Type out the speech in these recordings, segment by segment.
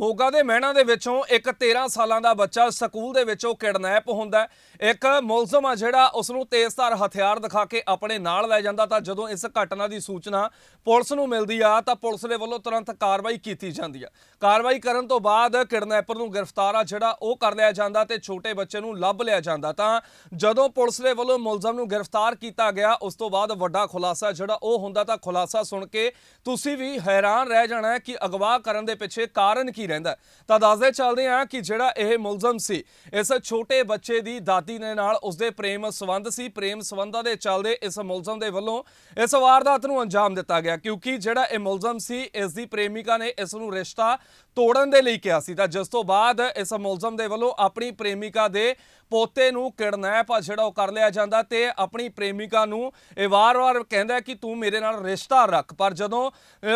ਮੋਗਾ ਦੇ ਮਹਿਣਾ ਦੇ ਵਿੱਚੋਂ ਇੱਕ 13 ਸਾਲਾਂ ਦਾ ਬੱਚਾ ਸਕੂਲ ਦੇ ਵਿੱਚੋਂ ਕਿਡਨੈਪ ਹੁੰਦਾ ਇੱਕ ਮੁਲਜ਼ਮ ਆ ਜਿਹੜਾ ਉਸ ਨੂੰ ਤੇਜ਼ਧਾਰ ਹਥਿਆਰ ਦਿਖਾ ਕੇ ਆਪਣੇ ਨਾਲ ਲੈ ਜਾਂਦਾ ਤਾਂ ਜਦੋਂ ਇਸ ਘਟਨਾ ਦੀ ਸੂਚਨਾ ਪੁਲਿਸ ਨੂੰ ਮਿਲਦੀ ਆ ਤਾਂ ਪੁਲਿਸ ਦੇ ਵੱਲੋਂ ਤੁਰੰਤ ਕਾਰਵਾਈ ਕੀਤੀ ਜਾਂਦੀ ਆ। ਕਾਰਵਾਈ ਕਰਨ ਤੋਂ ਬਾਅਦ ਕਿਡਨੈਪਰ ਨੂੰ ਗ੍ਰਿਫਤਾਰ ਆ ਜਿਹੜਾ ਉਹ ਕਰ ਲਿਆ ਜਾਂਦਾ ਤੇ ਛੋਟੇ ਬੱਚੇ ਨੂੰ ਲੱਭ ਲਿਆ ਜਾਂਦਾ ਤਾਂ ਜਦੋਂ ਪੁਲਿਸ ਦੇ ਵੱਲੋਂ ਮੁਲਜ਼ਮ ਨੂੰ ਗ੍ਰਿਫਤਾਰ ਕੀਤਾ ਗਿਆ, ਉਸ ਤੋਂ ਬਾਅਦ ਵੱਡਾ ਖੁਲਾਸਾ ਜਿਹੜਾ ਉਹ ਹੁੰਦਾ ਤਾਂ ਖੁਲਾਸਾ ਸੁਣ ਕੇ ਤੁਸੀਂ ਵੀ ਹੈਰਾਨ ਰਹਿ ਜਾਣਾ ਕਿ ਅਗਵਾ ਕਰਨ ਦੇ ਪਿੱਛੇ ਕਾਰਨ ਕੀ ਰਹਿੰਦਾ ਤਾਂ ਦੱਸਦੇ ਚੱਲਦੇ ਹਾਂ ਕਿ ਜਿਹੜਾ ਇਹ ਮੁਲਜ਼ਮ ਸੀ, ਇਸ ਛੋਟੇ ਬੱਚੇ ਦੀ ਦਾਦੀ ਦੇ ਨਾਲ ਉਸਦੇ ਪ੍ਰੇਮ ਸੰਬੰਧ ਸੀ। ਪ੍ਰੇਮ ਸੰਬੰਧਾਂ ਦੇ ਚੱਲਦੇ ਇਸ ਮੁਲਜ਼ਮ ਦੇ ਵੱਲੋਂ ਇਸ ਵਾਰਦਾਤ ਨੂੰ ਅੰਜਾਮ ਦਿੱਤਾ ਗਿਆ। ਕਿਉਂਕਿ ਜਿਹੜਾ ਇਹ ਮੁਲਜ਼ਮ ਸੀ, ਇਸ ਦੀ ਪ੍ਰੇਮਿਕਾ ਨੇ ਇਸ ਨੂੰ ਰਿਸ਼ਤਾ ਤੋੜਨ ਦੇ ਲਈ ਕਿਹਾ ਸੀ ਤਾਂ ਜਿਸ ਤੋਂ ਬਾਅਦ ਇਸ ਮੁਲਜ਼ਮ ਦੇ ਵੱਲੋਂ ਆਪਣੀ ਪ੍ਰੇਮਿਕਾ ਦੇ ਪੋਤੇ ਨੂੰ ਕਿਡਨੈਪ ਆ, ਜਿਹੜਾ ਉਹ ਕਰ ਲਿਆ ਜਾਂਦਾ ਤੇ ਆਪਣੀ ਪ੍ਰੇਮਿਕਾ ਨੂੰ ਇਹ ਵਾਰ-ਵਾਰ ਕਹਿੰਦਾ ਕਿ ਤੂੰ ਮੇਰੇ ਨਾਲ ਰਿਸ਼ਤਾ ਰੱਖ। ਪਰ ਜਦੋਂ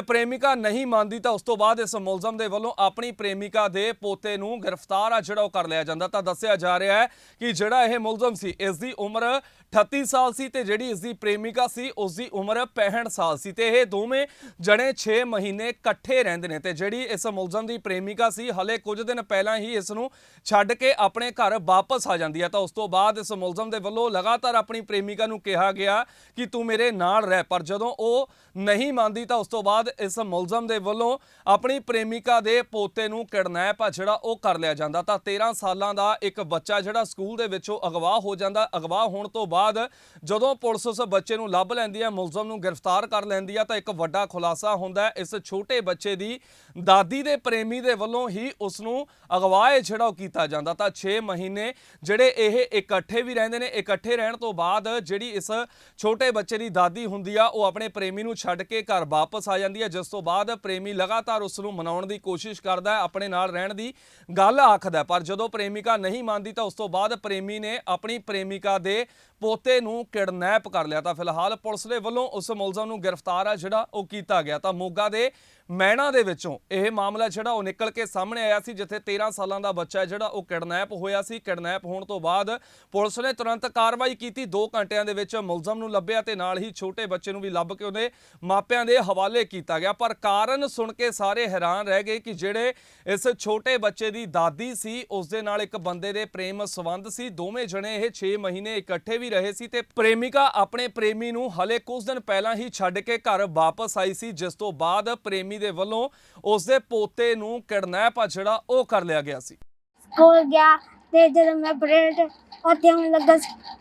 ਪ੍ਰੇਮਿਕਾ ਨਹੀਂ ਮੰਨਦੀ ਤਾਂ ਉਸ ਤੋਂ ਬਾਅਦ ਇਸ ਮੁਲਜ਼ਮ ਦੇ ਵੱਲੋਂ ਆਪਣੀ ਪ੍ਰੇਮਿਕਾ ਦੇ ਪੋਤੇ ਨੂੰ ਗ੍ਰਿਫਤਾਰ ਆ, ਜਿਹੜਾ ਉਹ ਕਰ ਲਿਆ ਜਾਂਦਾ। ਤਾਂ ਦੱਸਿਆ ਜਾ ਰਿਹਾ ਹੈ ਕਿ ਜਿਹੜਾ ਇਹ ਮੁਲਜ਼ਮ ਸੀ, ਇਸ ਦੀ ਉਮਰ 38 ਸਾਲ ਸੀ ਤੇ ਜਿਹੜੀ ਇਸ ਦੀ ਪ੍ਰੇਮਿਕਾ ਸੀ, ਉਸ ਦੀ ਉਮਰ 65 ਸਾਲ ਸੀ ਤੇ ਇਹ ਦੋਵੇਂ ਜਣੇ 6 ਮਹੀਨੇ ਇਕੱਠੇ ਰਹਿੰਦੇ ਨੇ ਤੇ ਜਿਹੜੀ ਇਸ ਮੁਲਜ਼ਮ ਦੀ ਪ੍ਰੇਮਿਕਾ ਸੀ, ਹਲੇ ਕੁਝ ਦਿਨ ਪਹਿਲਾਂ ਹੀ ਇਸ ਨੂੰ ਛੱਡ ਕੇ ਆਪਣੇ ਘਰ ਵਾਪਸ ਆ ਜਾਂਦੀ ਹੈ। ਤਾਂ ਉਸ ਤੋਂ ਬਾਅਦ ਇਸ ਮੁਲਜ਼ਮ ਦੇ ਵੱਲੋਂ ਲਗਾਤਾਰ ਆਪਣੀ ਪ੍ਰੇਮਿਕਾ ਨੂੰ ਕਿਹਾ ਗਿਆ ਕਿ ਤੂੰ ਮੇਰੇ ਨਾਲ ਰਹਿ, ਪਰ ਜਦੋਂ ਉਹ ਨਹੀਂ ਮੰਨਦੀ ਤਾਂ ਉਸ ਤੋਂ ਬਾਅਦ ਇਸ ਮੁਲਜ਼ਮ ਦੇ ਵੱਲੋਂ ਆਪਣੀ ਪ੍ਰੇਮਿਕਾ ਦੇ ਪੋਤੇ ਨੂੰ ਕਿਡਨੈਪ ਆ, ਜਿਹੜਾ ਉਹ ਕਰ ਲਿਆ ਜਾਂਦਾ। ਤਾਂ 13 ਸਾਲਾਂ ਦਾ ਇੱਕ ਬੱਚਾ ਜਿਹੜਾ ਸਕੂਲ ਦੇ ਵਿੱਚੋਂ ਅਗਵਾ ਹੋ ਜਾਂਦਾ, ਅਗਵਾ ਹੋਣ ਤੋਂ ਬਾਅਦ ਜਦੋਂ ਪੁਲਿਸ ਉਸ ਬੱਚੇ ਨੂੰ ਲੱਭ ਲੈਂਦੀ ਹੈ, ਮੁਲਜ਼ਮ ਨੂੰ ਗ੍ਰਿਫਤਾਰ ਕਰ ਲੈਂਦੀ ਹੈ, ਤਾਂ ਇੱਕ ਵੱਡਾ ਖੁਲਾਸਾ ਹੁੰਦਾ ਇਸ ਛੋਟੇ ਬੱਚੇ ਦੀ ਦਾਦੀ ਦੇ ਪ੍ਰੇਮੀ ਦੇ ਵੱਲੋਂ ਹੀ ਉਸ ਨੂੰ ਅਗਵਾਏ ਜਿਹੜਾ ਉਹ ਕੀਤਾ ਜਾਂਦਾ ਤਾਂ 6 ਮਹੀਨੇ ਜਿਹੜੇ ਇਹ ਇਕੱਠੇ ਵੀ ਰਹਿੰਦੇ ਨੇ, ਇਕੱਠੇ ਰਹਿਣ ਤੋਂ ਬਾਅਦ ਜਿਹੜੀ ਇਸ ਛੋਟੇ ਬੱਚੇ ਦੀ ਦਾਦੀ ਹੁੰਦੀ ਆ, ਉਹ ਆਪਣੇ ਪ੍ਰੇਮੀ ਨੂੰ ਛੱਡ ਕੇ ਘਰ ਵਾਪਸ ਆ ਜਾਂਦੀ ਹੈ ਜਿਸ ਤੋਂ ਬਾਅਦ ਪ੍ਰੇਮੀ ਲਗਾਤਾਰ ਉਸ ਨੂੰ ਮਨਾਉਣ ਦੀ ਕੋਸ਼ਿਸ਼ ਕਰਦਾ ਹੈ, ਆਪਣੇ ਨਾਲ ਰਹਿਣ ਦੀ ਗੱਲ ਆਖਦਾ ਪਰ ਜਦੋਂ ਪ੍ਰੇਮਿਕਾ ਨਹੀਂ ਮੰਨਦੀ ਤਾਂ ਉਸ ਤੋਂ ਬਾਅਦ ਪ੍ਰੇਮੀ ਨੇ ਆਪਣੀ ਪ੍ਰੇਮਿਕਾ ਦੇ ਪੋਤੇ ਨੂੰ ਕਿਡਨੈਪ ਕਰ ਲਿਆ। ਤਾਂ ਫਿਲਹਾਲ ਪੁਲਿਸ ਦੇ ਵੱਲੋਂ ਉਸ ਮੁਲਜ਼ਮ ਨੂੰ ਗ੍ਰਿਫਤਾਰ ਆ ਜਿਹੜਾ ਉਹ ਕੀਤਾ ਗਿਆ। ਤਾਂ ਮੋਗਾ ਦੇ ਮਹਿਣਾ ਦੇ ਵਿੱਚੋਂ ਇਹ ਮਾਮਲਾ ਜਿਹੜਾ ਉਹ ਨਿਕਲ ਕੇ ਸਾਹਮਣੇ ਆਇਆ ਸੀ, ਜਿੱਥੇ 13 ਸਾਲਾਂ ਦਾ ਬੱਚਾ ਜਿਹੜਾ ਉਹ ਕਿਡਨੈਪ ਹੋਇਆ ਸੀ। ਕਿਡਨੈਪ ਹੋਣ ਤੋਂ ਬਾਅਦ ਪੁਲਿਸ ਨੇ ਤੁਰੰਤ ਕਾਰਵਾਈ ਕੀਤੀ। 2 ਘੰਟਿਆਂ ਦੇ ਵਿੱਚ ਮੁਲਜ਼ਮ ਨੂੰ ਲੱਭਿਆ ਤੇ ਨਾਲ ਹੀ ਛੋਟੇ ਬੱਚੇ ਨੂੰ ਵੀ ਲੱਭ ਕੇ ਉਹਦੇ ਮਾਪਿਆਂ ਦੇ ਹਵਾਲੇ ਕੀਤਾ ਗਿਆ। ਪਰ ਕਾਰਨ ਸੁਣ ਕੇ ਸਾਰੇ ਹੈਰਾਨ ਰਹਿ ਗਏ ਕਿ ਜਿਹੜੇ ਇਸ ਛੋਟੇ ਬੱਚੇ ਦੀ ਦਾਦੀ ਸੀ, ਉਸ ਦੇ ਨਾਲ ਇੱਕ ਬੰਦੇ ਦੇ ਪ੍ਰੇਮ ਸੰਬੰਧ ਸੀ। ਦੋਵੇਂ ਜਣੇ ਇਹ 6 ਮਹੀਨੇ ਇਕੱਠੇ ਵੀ ਰਹੇ ਸੀ ਤੇ ਪ੍ਰੇਮਿਕਾ ਆਪਣੇ ਪ੍ਰੇਮੀ ਨੂੰ ਹਲੇ ਕੁਝ ਦਿਨ ਪਹਿਲਾਂ ਹੀ ਛੱਡ ਕੇ ਘਰ ਵਾਪਸ ਆਈ ਸੀ, ਜਿਸ ਤੋਂ ਬਾਅਦ ਪ੍ਰੇਮੀ ਦੇ ਵੱਲੋਂ ਉਸ ਦੇ ਪੋਤੇ ਨੂੰ ਕਿਡਨੈਪ ਆ ਜਿਹੜਾ ਉਹ ਕਰ ਲਿਆ ਗਿਆ ਸੀ। ਸਕੂਲ ਗਿਆ ਤੇ ਜਦੋਂ ਮੈਂ ਪਰੇਡ ਉੱਥੇ ਹੁਣ ਲੱਗਾ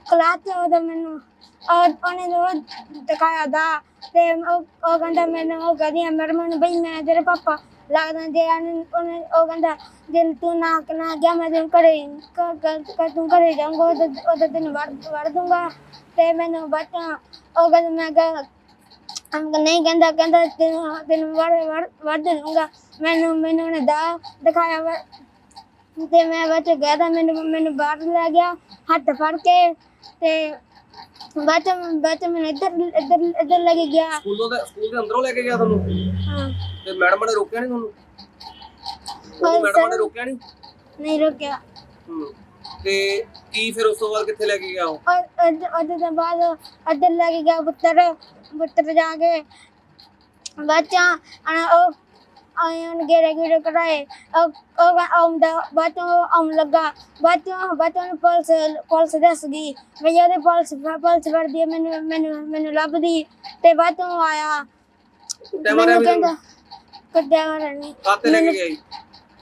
ਕਲਾਸ ਤੇ ਉਦੋਂ ਮੈਨੂੰ ਉਹ ਉਹਨੇ ਉਹ ਦਿਖਾਇਆ ਦਾ ਤੇ ਉਹ ਉਹ ਕਹਿੰਦਾ ਮੈਨੂੰ ਉਹ ਕਹਿੰਦੀ ਮੇਰੇ ਮੈਨੂੰ ਬਈ ਮੈਂ ਤੇਰੇ ਪਾਪਾ ਲੱਗਦਾ ਜੇ ਉਹਨੇ ਉਹ ਕਹਿੰਦਾ ਜੇ ਤੂੰ ਨਾ ਨਾ ਗਿਆ ਮੈਂ ਤੈਨੂੰ ਘਰੇ ਕ- ਤੂੰ ਘਰੇ ਜਾਊਂਗਾ ਉਦੋਂ ਤੈਨੂੰ ਵੜ ਵੜ ਦੂੰਗਾ ਤੇ ਮੈਨੂੰ ਬਚਾ ਉਹ ਕਹਿੰਦਾ ਮੈਂ ਕਿਹਾ ਅੰਕ ਨਹੀਂ ਕਹਿੰਦਾ ਕਹਿੰਦਾ ਤੈਨੂੰ ਤੈਨੂੰ ਵੜ ਵੜ ਦੂੰਗਾ ਮੈਨੂੰ ਮੈਨੂੰ ਉਹਨੇ ਦਾ ਦਿਖਾਇਆ ਤੇ ਮੈਂ ਬਚ ਗਿਆ ਤਾਂ ਮੈਨੂੰ ਮੈਨੂੰ ਬਾਹਰ ਲੈ ਗਿਆ ਹੱਥ ਫੜ ਕੇ। ਤੇ ਬਚ ਬਚ ਮੈਨੂੰ ਇੱਧਰ ਇੱਧਰ ਇੱਧਰ ਲੈ ਕੇ ਗਿਆ। ਸਕੂਲੋਂ ਦੇ ਸਕੂਲ ਦੇ ਅੰਦਰੋਂ ਲੈ ਕੇ ਗਿਆ ਤੁਹਾਨੂੰ? ਹਾਂ। ਤੇ ਮੈਡਮ ਨੇ ਰੋਕਿਆ ਨਹੀਂ ਤੁਹਾਨੂੰ? ਮੈਡਮ ਨੇ। ਰੋਕਿਆ ਨਹੀਂ ਨਹੀਂ ਰੁਕਿਆ। ਹੂੰ। ਤੇ ਕੀ ਫਿਰ ਉਸ ਤੋਂ ਬਾਅਦ ਕਿੱਥੇ ਲੈ ਕੇ ਗਿਆ ਉਹ? ਉਹਦੇ ਤੋਂ ਬਾਅਦ ਇੱਧਰ ਲੈ ਕੇ ਗਿਆ ਪੁੱਤਰ। ਪੁੱਤਰ ਜਾ ਕੇ ਬੱਚਾ ਉਹ ਆਇਨ ਗੇਰੇ ਗੇਰੇ ਕਰਾਏ। ਉਹ ਆਉਂਦਾ ਬੱਚਾ ਆਉਣ ਲੱਗਾ। ਬੱਚਾ ਬੱਚਾ ਨੂੰ ਪੁਲਿਸ ਪੁਲਿਸ ਦੱਸ ਗਈ। ਵੀ ਉਹਦੇ ਪੁਲਿਸ ਪੁਲਿਸ ਵਰਦੀ ਮੈਨੂੰ ਮੈਨੂੰ ਮੈਨੂੰ ਲੱਭਦੀ। ਤੇ ਬੱਚਾ ਆਇਆ। ਕੁੱਟਿਆ ਮਾਰਿਆ ਮੈਨੂੰ ਵੀ ਕਹਿੰਦਾ ਕੁੱਟਿਆ ਮਾਰਿਆ ਨਹੀਂ। ਕਾਤੇ ਲੈ ਕੇ ਗਿਆ ਜੀ?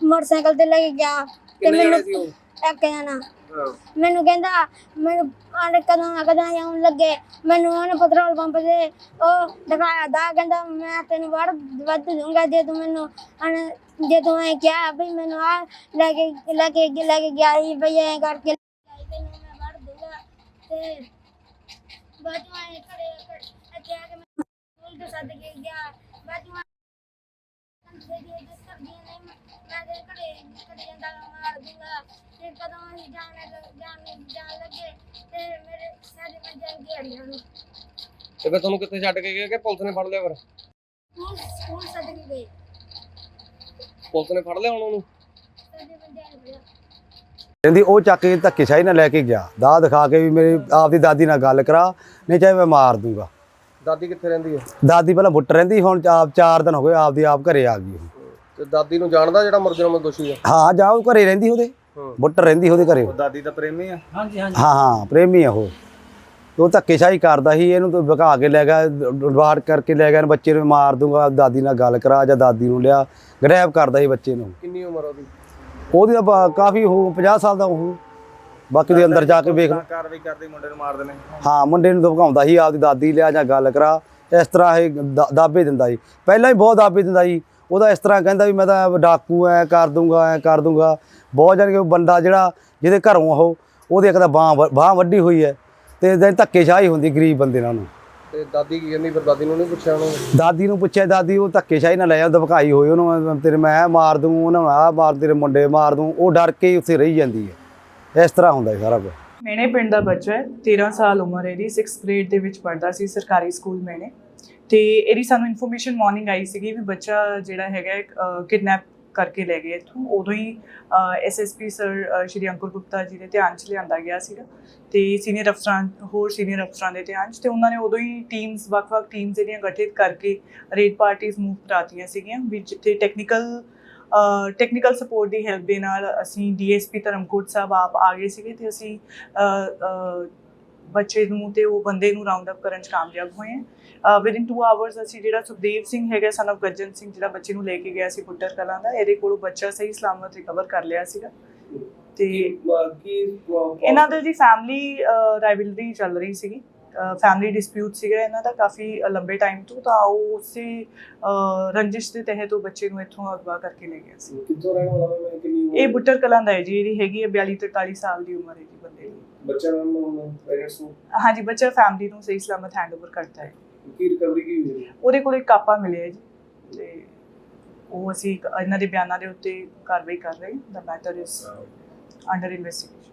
ਮੋਟਰਸਾਈਕਲ ਤੇ ਲੈ ਕੇ ਗਿਆ। ਤੇ ਕਿੰਨੇ ਮੈਨੂੰ ਜਣੇ ਸੀ ਉਹ? ਇੱਕ ਜਣਾ। ਮੈਨੂੰ ਕਹਿੰਦਾ, ਮੈਨੂੰ ਆਲੇ ਕਦੋਂ ਨਾ ਕਦੋਂ ਆਉਣ ਲੱਗੇ। ਮੈਨੂੰ ਉਹਨੇ ਪੈਟਰੋਲ ਪੰਪ ਤੇ ਉਹ ਦਿਖਾਇਆ ਦਾ ਕਹਿੰਦਾ ਮੈਂ ਤੈਨੂੰ ਵੜ ਵੱਧ ਦੂੰਗਾ ਜੇ ਤੂੰ ਮੈਨੂੰ ਅਨ ਜੇ ਤੂੰ ਐ ਕਿਹਾ ਵੀ ਮੈਨੂੰ ਆ ਲੈ ਕੇ ਲੈ ਕੇ ਲੈ ਕੇ ਗਿਆ ਸੀ, ਬਈ ਐ ਕਰਕੇ ਤੈਨੂੰ ਮੈਂ ਵੜ ਦੂੰਗਾ ਤੇ ਬਾਜੂ ਆਏ ਖੜੇ ਇੱਥੇ ਆ ਕੇ ਮੈਂ ਸਕੂਲ ਤੋਂ ਸੱਦ ਕੇ ਗਿਆ। ਬਾਜੂ ਦੇ ਤੇ ਫਿਰ ਤੁਹਾਨੂੰ ਕਿੱਥੇ ਛੱਡ ਕੇ ਗਿਆ ਕਿ ਪੁਲਿਸ ਨੇ ਫੜ ਲਿਆ ਫਿਰ? ਪੁਲਿਸ ਨੇ ਫੜ ਲਿਆ ਹੁਣ ਉਹਨੂੰ? ਕਹਿੰਦੀ ਉਹ ਚੱਕ ਕੇ ਧੱਕੇ ਸ਼ਾਹੀ ਨਾਲ ਲੈ ਕੇ ਗਿਆ। ਦਾ ਦਿਖਾ ਕੇ ਵੀ ਮੇਰੀ ਆਪਦੀ ਦਾਦੀ ਨਾਲ ਗੱਲ ਕਰਾ, ਨਹੀਂ ਚਾਹੇ ਮੈਂ ਮਾਰ ਦੂੰਗਾ। ਦਾਦੀ ਕਿੱਥੇ ਰਹਿੰਦੀ ਹੈ? ਦਾਦੀ ਪਹਿਲਾਂ ਬੁੱਟ ਰਹਿੰਦੀ ਹੁਣ ਆਪ 4 ਦਿਨ ਹੋ ਗਏ ਆਪਦੀ ਆਪ ਘਰੇ ਆ ਗਈ ਉਹ। ਤੇ ਦਾਦੀ ਨੂੰ ਜਾਣਦਾ ਜਿਹੜਾ ਮੁਰਜਰਮ ਦੋਸ਼ੀ ਆ? ਹਾਂ ਜਾ ਉਹ ਘਰੇ ਰਹਿੰਦੀ ਉਹਦੇ ਹਾਂ। ਬੁੱਟਰ ਰਹਿੰਦੀ ਉਹਦੇ ਘਰੇ। ਉਹ ਦਾਦੀ ਦਾ ਪ੍ਰੇਮੀ ਆ? ਹਾਂ ਹਾਂ ਪ੍ਰੇਮੀ ਆ ਉਹ। ਉਹ ਧੱਕੇਸ਼ਾਹੀ ਕਰਦਾ ਸੀ ਇਹਨੂੰ ਤਾਂ ਭਗਾ ਕੇ ਲੈ ਗਿਆ ਡਵਾੜ ਕਰਕੇ ਲੈ ਗਿਆ ਇਹਨੂੰ ਬੱਚੇ ਨੂੰ ਮਾਰ ਦੂੰਗਾ ਦਾਦੀ ਨਾਲ ਗੱਲ ਕਰਾ ਜਾਂ ਦਾਦੀ ਨੂੰ ਲਿਆ। ਗ੍ਰੈਬ ਕਰਦਾ ਸੀ ਬੱਚੇ ਨੂੰ। ਕਿੰਨੀ ਉਮਰ ਉਹਦੀ? ਉਹਦੀ ਤਾਂ ਬ- ਕਾਫੀ ਉਹ 50 ਸਾਲ ਦਾ ਉਹ। ਬਾਕੀ ਦੇ ਅੰਦਰ ਜਾ ਕੇ ਵੇਖ ਲਓ। ਕਾਰਵਾਈ ਕਰਦੇ ਮੁੰਡੇ ਨੂੰ ਮਾਰ ਦੇਣੇ। ਹਾਂ ਮੁੰਡੇ ਨੂੰ ਧਮਕਾਉਂਦਾ ਸੀ ਆਪਦੀ ਦਾਦੀ ਲਿਆ ਜਾਂ ਗੱਲ ਕਰਾ। ਇਸ ਤਰ੍ਹਾਂ ਇਹ ਦਾ- ਦਾਅਵੇ ਦਿੰਦਾ ਸੀ। ਪਹਿਲਾਂ ਹੀ ਬਹੁਤ ਦਾਅਵੇ ਦਿੰਦਾ ਸੀ। ਉਹਦਾ ਇਸ ਤਰ੍ਹਾਂ ਕਹਿੰਦਾ ਵੀ ਮੈਂ ਤਾਂ ਡਾਕੂ ਐ ਕਰ ਦੂੰਗਾ ਐ ਕਰ ਦੂੰਗਾ। ਬਹੁਤ ਜਾਨ ਕਿ ਬੰਦਾ ਜਿਹੜਾ ਜਿਹਦੇ ਘਰੋਂ ਉਹ ਉਹਦੇ ਇੱਕ ਤਾਂ ਬਾਹ ਬਾਹ ਵੱਡੀ ਹੋਈ ਹੈ ਤੇ ਦਿਨ ਧੱਕੇਸ਼ਾਹੀ ਹੁੰਦੀ ਗਰੀਬ ਬੰਦੇ ਨਾਲ ਉਹਨੂੰ। ਤੇ ਦਾਦੀ ਕੀ ਕਹਿੰਦੀ ਫਿਰ ਦਾਦੀ ਨੂੰ ਨਹੀਂ ਪੁੱਛਿਆ ਉਹਨੂੰ? ਦਾਦੀ ਨੂੰ ਪੁੱਛਿਆ ਦਾਦੀ ਉਹ ਧੱਕੇਸ਼ਾਹੀ ਨਾਲ ਲੈ ਜਾ ਧਮਕਾਈ ਹੋਈ ਉਹਨੂੰ ਤੇਰੇ ਮੈਂ ਮਾਰ ਦੂੰ ਉਹਨਾਂ ਨੂੰ ਆਹ ਮਾਰ ਤੇਰੇ ਮੁੰਡੇ ਮਾਰ ਦੂੰ ਉਹ ਡਰ ਕੇ ਹੀ ਉੱਥੇ ਰਹੀ ਜਾਂਦੀ ਹੈ। ਇਸ ਤਰ੍ਹਾਂ ਹੁੰਦਾ ਸਾਰਾ ਕੁਝ ਮੇਨੇ ਪਿੰਡ ਦਾ ਬੱਚਾ ਹੈ 13 ਸਾਲ ਉਮਰ ਹੈ ਇਹਦੀ 6th ਗ੍ਰੇਡ ਦੇ ਵਿੱਚ ਪੜ੍ਹਦਾ ਸੀ ਸਰਕਾਰੀ ਸਕੂਲ ਮੈਨੇ। ਤੇ ਇਹਦੀ ਸਾਨੂੰ ਇਨਫੋਰਮੇਸ਼ਨ ਮਾਰਨਿੰਗ ਆਈ ਸੀਗੀ ਵੀ ਬੱਚਾ ਜਿਹੜਾ ਹੈਗਾ ਕਿਡਨੈਪ ਕਰਕੇ ਲੈ ਗਏ ਇੱਥੋਂ। ਉਦੋਂ ਹੀ ਐਸਐਸਪੀ ਸਰ ਸ਼੍ਰੀ ਅੰਕੁਰ ਗੁਪਤਾ ਜੀ ਦੇ ਧਿਆਨ 'ਚ ਲਿਆਂਦਾ ਗਿਆ ਸੀਗਾ। ਤੇ ਸੀਨੀਅਰ ਅਫਸਰਾਂ, ਹੋਰ ਸੀਨੀਅਰ ਅਫਸਰਾਂ ਦੇ ਧਿਆਨ 'ਚ ਤੇ ਉਹਨਾਂ ਨੇ ਉਦੋਂ ਹੀ ਟੀਮਸ ਵੱਖ-ਵੱਖ ਟੀਮਸ ਜਿਹੜੀਆਂ ਗਠਿਤ ਕਰਕੇ ਰੇਡ ਪਾਰਟੀਆਂ ਮੂਵ ਕਰਾਤੀਆਂ ਸੀਗੀਆਂ ਵੀ ਜਿੱਥੇ ਟੈਕਨੀਕਲ ਟੈਕਨੀਕਲ ਸਪੋਰਟ ਦੀ ਹੈਲਪ ਦੇ ਨਾਲ ਅਸੀਂ ਡੀਐਸਪੀ ਧਰਮਕੋਟ ਸਾਹਿਬ ਆਪ ਆ ਗਏ ਸੀਗੇ ਤੇ ਅਸੀਂ ਬੱਚੇ ਨੂੰ ਤੇ ਉਹ ਬੰਦੇ ਨੂੰ ਰਾਉਂਡ ਅਪ ਕਰਨ ਚ ਕਾਮਯਾਬ ਹੋਏ ਹਾਂ। ਵਿਦ ਇਨ 2 ਆਵਰਸ ਅਸੀਂ ਜਿਹੜਾ ਸੁਖਦੇਵ ਸਿੰਘ ਹੈਗਾ ਸਨ of ਗੱਜਨ ਸਿੰਘ ਜਿਹੜਾ ਬੱਚੇ ਨੂੰ ਲੈ ਕੇ ਗਿਆ ਸੀ ਪੁੱਟਰ ਕਲਾਂ ਦਾ ਇਹਦੇ ਕੋਲੋਂ ਬੱਚਾ ਸਹੀ ਸਲਾਮਤ ਰਿਕਵਰ ਕਰ ਲਿਆ ਸੀਗਾ। ਤੇ ਇਹਨਾਂ ਦੇ ਜੀ ਫੈਮਿਲੀ ਰਾਈਵਲਰੀ ਚੱਲ ਰਹੀ ਸੀਗੀ। ਫੈਮਿਲੀ ਡਿਸਪਿਊਟ ਸੀਗਾ ਇਹਨਾਂ ਦਾ ਕਾਫੀ ਲੰਬੇ ਟਾਈਮ ਤੋਂ ਤਾਂ ਉਹ ਉਸੇ ਰੰਜਿਸ਼ ਦੇ ਤਹਿਤ ਉਹ ਬੱਚੇ ਨੂੰ ਇੱਥੋਂ ਅਗਵਾ ਕਰਕੇ ਲੈ ਗਿਆ ਸੀ। ਕਿੱਥੋਂ ਰਹਿਣ ਵਾਲਾ ਮੈਂ ਕਿੰਨੀ ਇਹ ਬੁੱਟਰ ਕਲਾਂ ਦਾ ਹੈ ਜੀ ਇਹਦੀ ਹੈਗੀ ਹੈ 42 43 ਸਾਲ ਦੀ ਉਮਰ ਹੈ ਜੀ ਬੰਦੇ ਦੀ। ਬੱਚਾ ਮੈਮ ਹੁਣ ਪੇਰੈਂਟਸ ਨੂੰ? ਹਾਂਜੀ ਬੱਚਾ ਫੈਮਿਲੀ ਨੂੰ ਸਹੀ ਸਲਾਮਤ ਹੈਂਡਓਵਰ ਕਰਤਾ ਹੈ। ਕੀ ਰਿਕਵਰੀ ਕੀ ਹੋਈ ਉਹਦੇ ਕੋਲ ਇੱਕ ਕਾਪਾ ਮਿਲਿਆ ਜੀ ਤੇ ਉਹ ਅਸੀਂ ਇਹਨਾਂ ਦੇ ਬਿਆਨਾਂ ਦੇ ਉੱਤੇ ਕਾਰਵਾਈ ਕਰ ਰਹੇ ਹਾਂ ਦਾ ਮੈਟਰ ਇਜ਼ ਅੰਡਰ ਇਨਵੈਸਟੀਗੇਸ਼ਨ